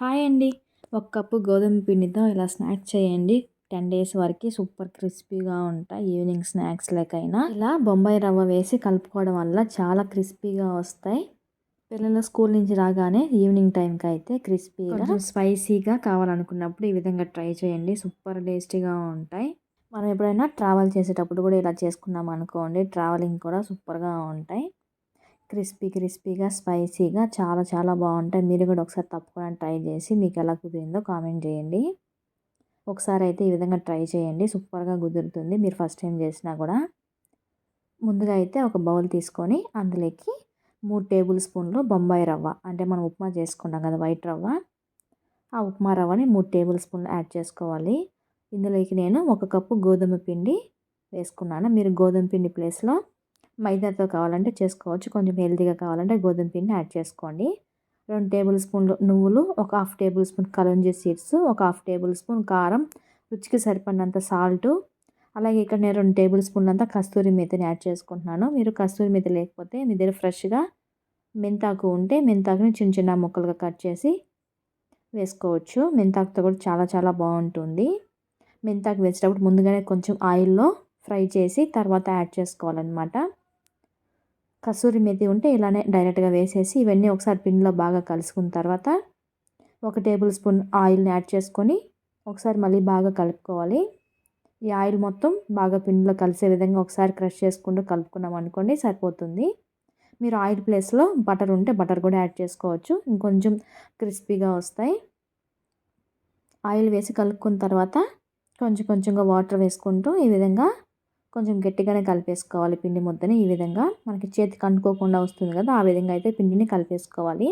Hi అండి. ఒక cup గోధుమ పిండితో ఇలా స్నాక్స్ చేయండి. టెన్ డేస్ వరకు సూపర్ క్రిస్పీగా ఉంటాయి. ఈవినింగ్ స్నాక్స్ లెక్కైనా. ఇలా బొంబాయి రవ్వ వేసి కలుపుకోవడం వల్ల చాలా క్రిస్పీగా వస్తాయి. పిల్లలు స్కూల్ నుంచి రాగానే ఈవినింగ్ టైంకి అయితే క్రిస్పీగా స్పైసీగా కావాలనుకున్నప్పుడు ఈ విధంగా ట్రై చేయండి. సూపర్ టేస్టీగా ఉంటాయి. మనం ఎప్పుడైనా ట్రావెల్ చేసేటప్పుడు కూడా ఇలా చేసుకున్నాం అనుకోండి ట్రావెలింగ్ కూడా సూపర్గా ఉంటాయి. క్రిస్పీ క్రిస్పీగా స్పైసీగా చాలా చాలా బాగుంటాయి. మీరు కూడా ఒకసారి తప్పకుండా ట్రై చేసి మీకు ఎలా కుదిరిందో కామెంట్ చేయండి. ఒకసారి అయితే ఈ విధంగా ట్రై చేయండి. సూపర్గా కుదురుతుంది. మీరు ఫస్ట్ టైం చేసినా కూడా. ముందుగా అయితే ఒక బౌల్ తీసుకొని అందులోకి మూడు టేబుల్ స్పూన్లు బొంబాయి రవ్వ. అంటే మనం ఉప్మా చేసుకుంటాం కదా వైట్ రవ్వ. ఆ ఉప్మా రవ్వని మూడు టేబుల్ స్పూన్లు యాడ్ చేసుకోవాలి. ఇందులోకి నేను ఒక కప్పు గోధుమ పిండి వేసుకున్నాను. మీరు గోధుమ పిండి ప్లేస్లో మైదాతో కావాలంటే చేసుకోవచ్చు. కొంచెం హెల్తీగా కావాలంటే గోధుమ పిండి యాడ్ చేసుకోండి. రెండు టేబుల్ స్పూన్లు నువ్వులు ఒక half tablespoon kalonji seeds ఒక హాఫ్ టేబుల్ స్పూన్ కారం రుచికి సరిపడినంత సాల్ట్. అలాగే ఇక్కడ నేను రెండు టేబుల్ స్పూన్లంతా కస్తూరి మెతిని యాడ్ చేసుకుంటున్నాను. మీరు కస్తూరి మెతి లేకపోతే మీ దగ్గర ఫ్రెష్గా మెంతాకు ఉంటే మెంతాకుని చిన్న చిన్న ముక్కలుగా కట్ చేసి వేసుకోవచ్చు. మెంతాకుతో కూడా చాలా చాలా బాగుంటుంది. మెంతాకు వేసేటప్పుడు ముందుగానే కొంచెం ఆయిల్లో ఫ్రై చేసి తర్వాత యాడ్ చేసుకోవాలన్నమాట. కసూరి మెతి ఉంటే ఇలానే డైరెక్ట్గా వేసేసి ఇవన్నీ ఒకసారి పిండిలో బాగా కలుసుకున్న తర్వాత ఒక టేబుల్ స్పూన్ ఆయిల్ని యాడ్ చేసుకొని ఒకసారి మళ్ళీ బాగా కలుపుకోవాలి. ఈ ఆయిల్ మొత్తం బాగా పిండిలో కలిసే విధంగా ఒకసారి క్రష్ చేసుకుంటూ కలుపుకున్నాం అనుకోండి సరిపోతుంది. మీరు ఆయిల్ ప్లేస్లో బటర్ ఉంటే బటర్ కూడా యాడ్ చేసుకోవచ్చు. ఇంకొంచెం క్రిస్పీగా వస్తాయి. ఆయిల్ వేసి కలుపుకున్న తర్వాత కొంచెం కొంచెంగా వాటర్ వేసుకుంటూ ఈ విధంగా కొంచెం గట్టిగానే కలిపేసుకోవాలి పిండి ముద్దని. ఈ విధంగా మనకి చేతికి అంటుకోకుండా వస్తుంది కదా ఆ విధంగా అయితే పిండిని కలిపేసుకోవాలి.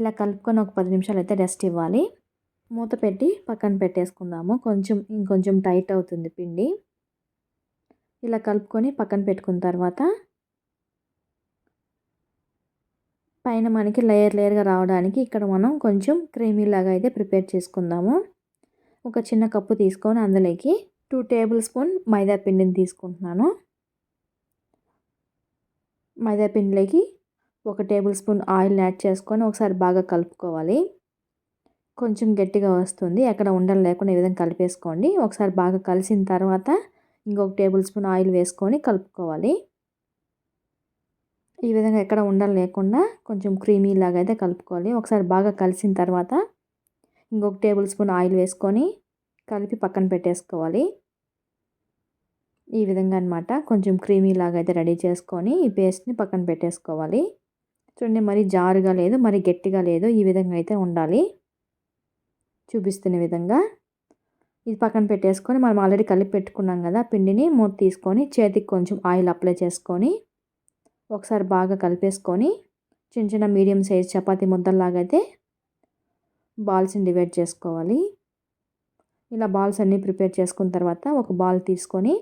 ఇలా కలుపుకొని ఒక పది నిమిషాలు అయితే రెస్ట్ ఇవ్వాలి. మూత పెట్టి పక్కన పెట్టేసుకుందాము. కొంచెం ఇంకొంచెం టైట్ అవుతుంది పిండి. ఇలా కలుపుకొని పక్కన పెట్టుకున్న తర్వాత పైన మనకి లేయర్ లేయర్గా రావడానికి ఇక్కడ మనం కొంచెం క్రీమీ లాగా అయితే ప్రిపేర్ చేసుకుందాము. ఒక చిన్న కప్పు తీసుకొని అందులోకి టూ టేబుల్ స్పూన్ మైదా పిండిని తీసుకుంటున్నాను. మైదా పిండిలోకి ఒక టేబుల్ స్పూన్ ఆయిల్ని యాడ్ చేసుకొని ఒకసారి బాగా కలుపుకోవాలి. కొంచెం గట్టిగా వస్తుంది ఎక్కడ ఉండలు లేకుండా ఈ విధంగా కలిపేసుకోండి. ఒకసారి బాగా కలిసిన తర్వాత ఇంకొక టేబుల్ స్పూన్ ఆయిల్ వేసుకొని కలుపుకోవాలి. ఈ విధంగా ఎక్కడ ఉండలు లేకుండా కొంచెం క్రీమీ లాగా అయితే కలుపుకోవాలి. ఒకసారి బాగా కలిసిన తర్వాత ఇంకొక టేబుల్ స్పూన్ ఆయిల్ వేసుకొని కలిపి పక్కన పెట్టేసుకోవాలి. ఈ విధంగా అనమాట కొంచెం క్రీమీ లాగా అయితే రెడీ చేసుకొని ఈ పేస్ట్ని పక్కన పెట్టేసుకోవాలి. చూడండి మరి జారుగా లేదు మరి గట్టిగా లేదు ఈ విధంగా అయితే ఉండాలి. చూపిస్తున్న విధంగా. ఇది పక్కన పెట్టేసుకొని మనం ఆల్రెడీ కలిపి పెట్టుకున్నాం కదా పిండిని మూత తీసుకొని చేతికి కొంచెం ఆయిల్ అప్లై చేసుకొని ఒకసారి బాగా కలిపేసుకొని చిన్న చిన్న మీడియం సైజ్ చపాతీ ముద్దల్లాగా అయితే బాల్స్ని డివైడ్ చేసుకోవాలి. ఇలా బాల్స్ అన్నీ ప్రిపేర్ చేసుకున్న తర్వాత ఒక బాల్ తీసుకొని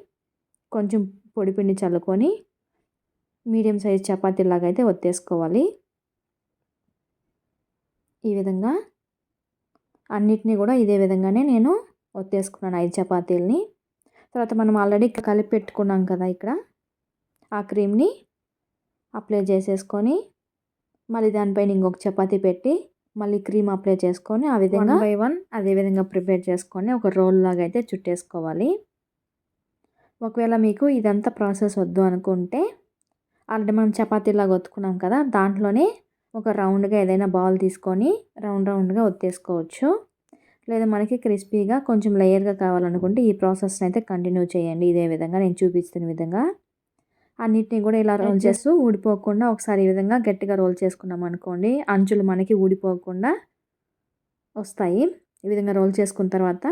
కొంచెం పొడి పిండి చల్లుకొని మీడియం సైజ్ చపాతీలాగా అయితే ఒత్తేసుకోవాలి. ఈ విధంగా అన్నిటినీ కూడా ఇదే విధంగానే నేను ఒత్తేసుకున్నాను ఐదు చపాతీలని. తర్వాత మనం ఆల్రెడీ కలిపి పెట్టుకున్నాం కదా ఇక్కడ. ఆ క్రీమ్ని అప్లై చేసేసుకొని మళ్ళీ దానిపైన ఇంకొక చపాతీ పెట్టి మళ్ళీ క్రీమ్ అప్లై చేసుకొని ఆ విధంగా బై వన్ అదే విధంగా ప్రిపేర్ చేసుకొని ఒక రోల్ లాగా అయితే చుట్టేసుకోవాలి. ఒకవేళ మీకు ఇదంతా ప్రాసెస్ వద్దు అనుకుంటే ఆల్రెడీ మనం చపాతీలాగా ఒత్తుకున్నాం కదా దాంట్లోనే ఒక రౌండ్గా ఏదైనా బాల్ తీసుకొని రౌండ్ రౌండ్గా ఒత్తేసుకోవచ్చు. లేదా మనకి క్రిస్పీగా కొంచెం లేయర్గా కావాలనుకుంటే ఈ ప్రాసెస్ని అయితే కంటిన్యూ చేయండి. ఇదే విధంగా నేను చూపిస్తున్న విధంగా. అన్నిటినీ కూడా ఇలా రోల్ చేస్తూ ఊడిపోకుండా ఒకసారి ఈ విధంగా గట్టిగా రోల్ చేసుకున్నాం అనుకోండి అంచులు మనకి ఊడిపోకుండా వస్తాయి. ఈ విధంగా రోల్ చేసుకున్న తర్వాత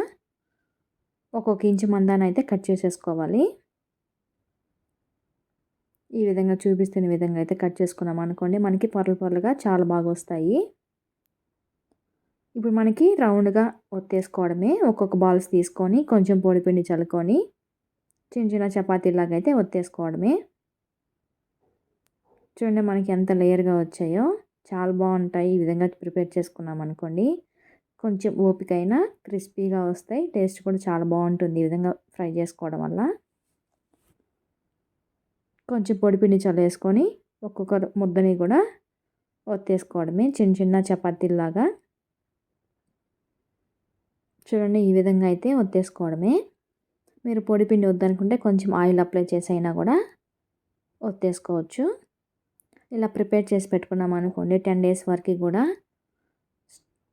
ఒక్కొక్క ఇంచు మందాన్ని అయితే కట్ చేసేసుకోవాలి. ఈ విధంగా చూపిస్తున్న విధంగా అయితే కట్ చేసుకున్నాం అనుకోండి మనకి పొరలు పొరలుగా చాలా బాగా వస్తాయి. ఇప్పుడు మనకి రౌండ్గా ఒత్తేసుకోవడమే ఒక్కొక్క బాల్స్ తీసుకొని కొంచెం పొడిపిండి చల్లుకొని చిన్న చిన్న చపాతీలాగా అయితే ఒత్తేసుకోవడమే. చూడండి మనకి ఎంత లేయర్గా వచ్చాయో చాలా బాగుంటాయి. ఈ విధంగా ప్రిపేర్ చేసుకున్నాం అనుకోండి. కొంచెం ఓపిక అయినా క్రిస్పీగా వస్తాయి. టేస్ట్ కూడా చాలా బాగుంటుంది ఈ విధంగా ఫ్రై చేసుకోవడం వల్ల. కొంచెం పొడిపిండి చల్లేసుకొని ఒక్కొక్క ముద్దని కూడా ఒత్తేసుకోవడమే. చిన్న చిన్న చపాతీలాగా చూడండి ఈ విధంగా అయితే ఒత్తేసుకోవడమే. మీరు పొడి పిండి వద్దనుకుంటే కొంచెం ఆయిల్ అప్లై చేసి అయినా కూడా ఒత్తేసుకోవచ్చు. ఇలా ప్రిపేర్ చేసి పెట్టుకున్నాం అనుకోండి టెన్ డేస్ వరకు కూడా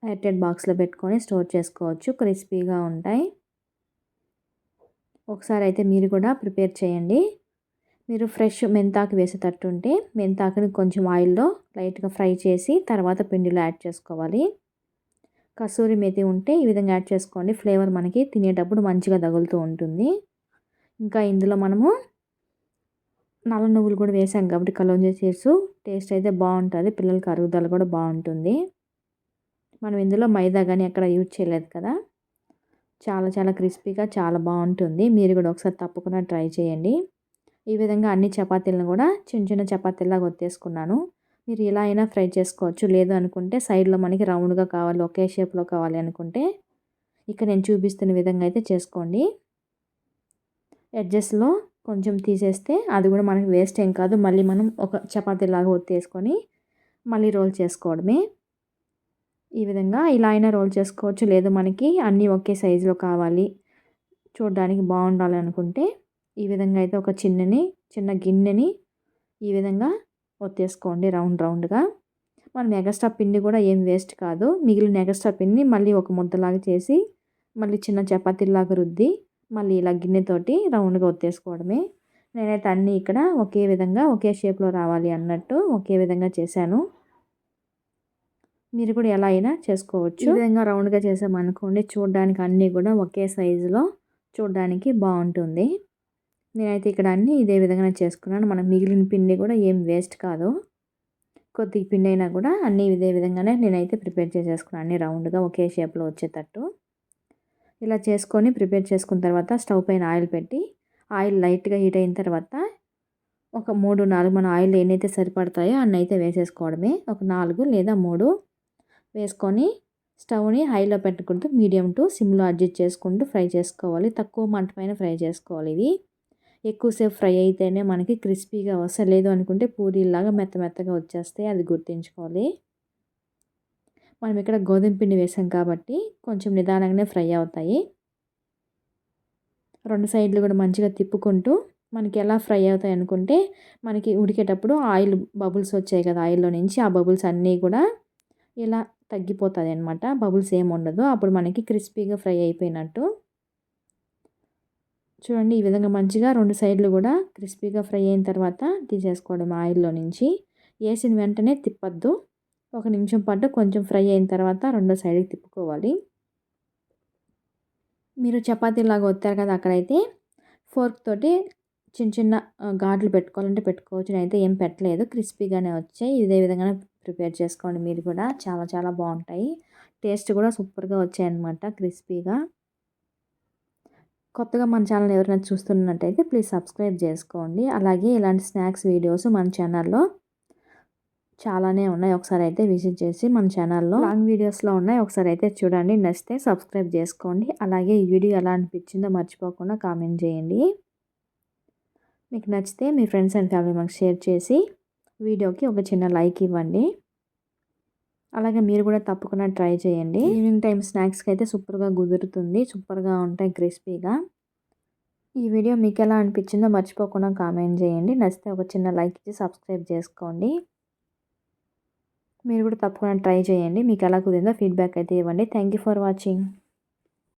ఎయిర్టెడ్ బాక్స్లో పెట్టుకొని స్టోర్ చేసుకోవచ్చు. క్రిస్పీగా ఉంటాయి. ఒకసారి అయితే మీరు కూడా ప్రిపేర్ చేయండి. మీరు ఫ్రెష్ మెంతాకు వేసేటట్టుంటే మెంతాకుని కొంచెం ఆయిల్లో లైట్గా ఫ్రై చేసి తర్వాత పిండిలో యాడ్ చేసుకోవాలి. కసూరి మెతి ఉంటే ఈ విధంగా యాడ్ చేసుకోండి. ఫ్లేవర్ మనకి తినేటప్పుడు మంచిగా తగులుతూ ఉంటుంది. ఇంకా ఇందులో మనము నల్ల నువ్వులు కూడా వేసాం కాబట్టి కలోంజీ చేసు టేస్ట్ అయితే బాగుంటుంది. పిల్లలకి అరుగుదల కూడా బాగుంటుంది. మనం ఇందులో మైదా కానీ ఎక్కడ యూజ్ చేయలేదు కదా. చాలా చాలా క్రిస్పీగా చాలా బాగుంటుంది. మీరు కూడా ఒకసారి తప్పకుండా ట్రై చేయండి. ఈ విధంగా అన్ని చపాతీలను కూడా చిన్న చిన్న చపాతీలాగా ఒత్తేసుకున్నాను. మీరు ఇలా అయినా ఫ్రై చేసుకోవచ్చు. లేదు అనుకుంటే సైడ్లో మనకి రౌండ్గా కావాలి ఒకే షేప్లో కావాలి అనుకుంటే ఇక్కడ నేను చూపిస్తున్న విధంగా అయితే చేసుకోండి. ఎడ్జస్ట్లో కొంచెం తీసేస్తే అది కూడా మనకి వేస్ట్ ఏం కాదు. మళ్ళీ మనం ఒక చపాతీలాగా ఒత్తేసుకొని మళ్ళీ రోల్ చేసుకోవడమే. ఈ విధంగా ఇలా అయినా రోల్ చేసుకోవచ్చు. లేదు మనకి అన్నీ ఒకే సైజులో కావాలి. చూడడానికి బాగుండాలి అనుకుంటే ఈ విధంగా అయితే ఒక చిన్నని చిన్న గిన్నెని ఈ విధంగా ఒత్తేసుకోండి రౌండ్ రౌండ్గా. మనం ఎగస్ట్రా పిండి కూడా ఏం వేస్ట్ కాదు. మిగిలిన ఎగస్ట్రా పిండిని మళ్ళీ ఒక ముద్దలాగా చేసి మళ్ళీ చిన్న చపాతీలాగా రుద్ది మళ్ళీ ఇలా గిన్నెతోటి రౌండ్గా ఒత్తేసుకోవడమే. నేనైతే అన్నీ ఇక్కడ ఒకే విధంగా ఒకే షేప్లో రావాలి అన్నట్టు ఒకే విధంగా చేశాను. మీరు కూడా ఎలా అయినా చేసుకోవచ్చు. ఈ విధంగా రౌండ్గా చేసామనుకోండి చూడడానికి అన్నీ కూడా ఒకే సైజులో చూడడానికి బాగుంటుంది. నేనైతే ఇక్కడ అన్నీ ఇదే విధంగా చేసుకున్నాను. మనకు మిగిలిన పిండి కూడా ఏం వేస్ట్ కాదు. కొద్ది పిండి అయినా కూడా అన్నీ ఇదే విధంగానే నేనైతే ప్రిపేర్ చేసేసుకున్నాను. అన్ని రౌండ్గా ఒకే షేప్లో వచ్చేటట్టు. ఇలా చేసుకొని ప్రిపేర్ చేసుకున్న తర్వాత స్టవ్ పైన ఆయిల్ పెట్టి ఆయిల్ లైట్గా హీట్ అయిన తర్వాత ఒక మూడు నాలుగు మన ఆయిల్ ఎన్నైతే సరిపడతాయో అన్నైతే వేసేసుకోవడమే. ఒక నాలుగు లేదా మూడు వేసుకొని స్టవ్ని హైలో పెట్టుకుంటూ మీడియం టు సిమ్లో అడ్జస్ట్ చేసుకుంటూ ఫ్రై చేసుకోవాలి. తక్కువ మంట పైన ఫ్రై చేసుకోవాలి ఇది. ఎక్కువసేపు ఫ్రై అయితేనే మనకి క్రిస్పీగా వస్తాయి లేదు అనుకుంటే పూరీలాగా మెత్త మెత్తగా వచ్చేస్తాయి అది గుర్తుంచుకోవాలి. మనం ఇక్కడ గోధుమ పిండి వేసాం కాబట్టి కొంచెం నిదానంగానే ఫ్రై అవుతాయి. రెండు సైడ్లు కూడా మంచిగా తిప్పుకుంటూ మనకి ఎలా ఫ్రై అవుతాయి అనుకుంటే మనకి ఉడికేటప్పుడు ఆయిల్ బబుల్స్ వచ్చాయి కదా ఆయిల్లో నుంచి ఆ బబుల్స్ అన్నీ కూడా ఇలా తగ్గిపోతుంది అనమాట బబుల్స్ ఏమి ఉండదు. అప్పుడు మనకి క్రిస్పీగా ఫ్రై అయిపోయినట్టు. చూడండి ఈ విధంగా మంచిగా రెండు సైడ్లు కూడా క్రిస్పీగా ఫ్రై అయిన తర్వాత తీసేసుకోవడం ఆయిల్లో నుంచి. వేసిన వెంటనే తిప్పద్దు. ఒక నిమిషం పాటు కొంచెం ఫ్రై అయిన తర్వాత రెండో సైడ్కి తిప్పుకోవాలి. మీరు చపాతీలాగా వస్తారు కదా అక్కడైతే. ఫోర్క్ తోటి చిన్న చిన్న ఘాట్లు పెట్టుకోవాలంటే పెట్టుకోవచ్చు. అయితే ఏం పెట్టలేదు. క్రిస్పీగానే వచ్చాయి. ఇదే విధంగా ప్రిపేర్ చేసుకోండి. మీరు కూడా చాలా చాలా బాగుంటాయి. టేస్ట్ కూడా సూపర్గా వచ్చాయన్నమాట క్రిస్పీగా. కొత్తగా మన ఛానల్ ఎవరైనా చూస్తున్నట్టయితే ప్లీజ్ సబ్స్క్రైబ్ చేసుకోండి. అలాగే ఇలాంటి స్నాక్స్ వీడియోస్ మన ఛానల్లో చాలానే ఉన్నాయి. ఒకసారి అయితే విజిట్ చేసి మన ఛానల్లో లాంగ్ వీడియోస్లో ఉన్నాయి. ఒకసారి అయితే చూడండి. నచ్చితే సబ్స్క్రైబ్ చేసుకోండి. అలాగే ఈ వీడియో ఎలా అనిపించిందో మర్చిపోకుండా కామెంట్ చేయండి. మీకు నచ్చితే మీ ఫ్రెండ్స్ అండ్ ఫ్యామిలీ మాకు షేర్ చేసి వీడియోకి ఒక చిన్న లైక్ ఇవ్వండి. అలాగే మీరు కూడా తప్పకుండా ట్రై చేయండి. ఈవినింగ్ టైం స్నాక్స్కి అయితే సూపర్గా కుదురుతుంది. సూపర్గా ఉంటాయి క్రిస్పీగా. ఈ వీడియో మీకు ఎలా అనిపించిందో మర్చిపోకుండా కామెంట్ చేయండి. నచ్చితే ఒక చిన్న లైక్ ఇచ్చి సబ్స్క్రైబ్ చేసుకోండి. మీరు కూడా తప్పకుండా ట్రై చేయండి. మీకు ఎలా కుదిరిందో ఫీడ్బ్యాక్ అయితే ఇవ్వండి. Thank for watching.